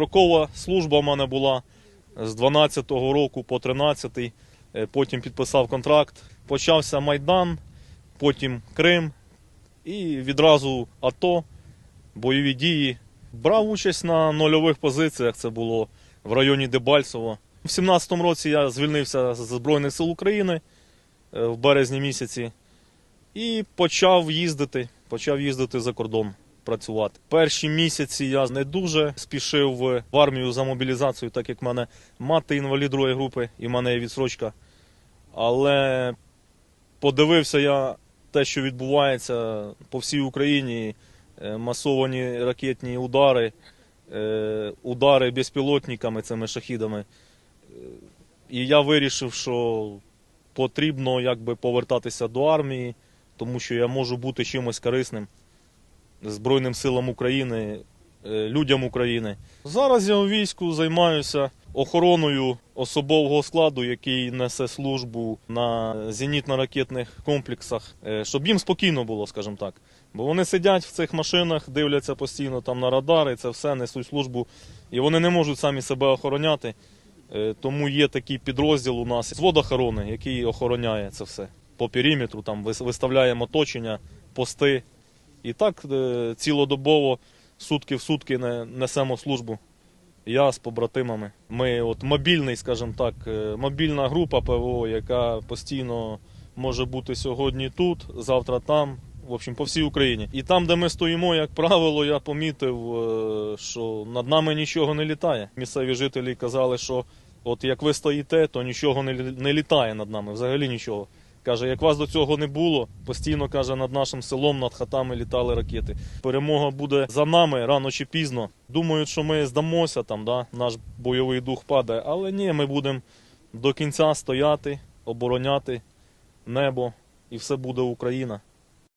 Рокова служба в мене була з 12-го року по 13-й. Е, Потім підписав контракт. Почався Майдан, потім Крим і відразу АТО, бойові дії. Брав участь на нульових позиціях. Це було в районі Дебальцево. У 17-му році я звільнився з Збройних сил України е, в березні місяці і почав їздити, почав їздити за кордон працювати. Перші місяці я не дуже спішив в армію за мобілізацію, так як в мене мати інвалід другої групи і в мене є відсрочка. Але подивився я те, що відбувається по всій Україні, е, масовані ракетні удари, е, удари безпілотниками, цими шахідами. Е, І я вирішив, що потрібно якби повертатися до армії, тому що я можу бути чимось корисним Збройним силам України, е, людям України. Зараз я у війську займаюся охороною особового складу, який несе службу на зенітно-ракетних комплексах, е, щоб їм спокійно було, скажімо так. Бо вони сидять в цих машинах, дивляться постійно там на радари, це все несуть службу, і вони не можуть самі себе охороняти. Е, Тому є такий підрозділ у нас з водохорони, який охороняє це все. По периметру там виставляємо оточення, пости. І так е, цілодобово, сутки в сутки не- несемо службу. Я з побратимами. Ми от мобільний, скажімо так, е, мобільна група ПВО, яка постійно може бути сьогодні тут, завтра там. В общем, по всій Україні. І там, де ми стоїмо, як правило, я помітив, е, що над нами нічого не літає. Місцеві жителі казали, що от як ви стоїте, то нічого не літає над нами, взагалі нічого. Каже, як вас до цього не було, постійно каже, над нашим селом, над хатами літали ракети. Перемога буде за нами рано чи пізно. Думають, що ми здамося, там, да, наш бойовий дух падає. Але ні, ми будемо до кінця стояти, обороняти небо, і все буде Україна.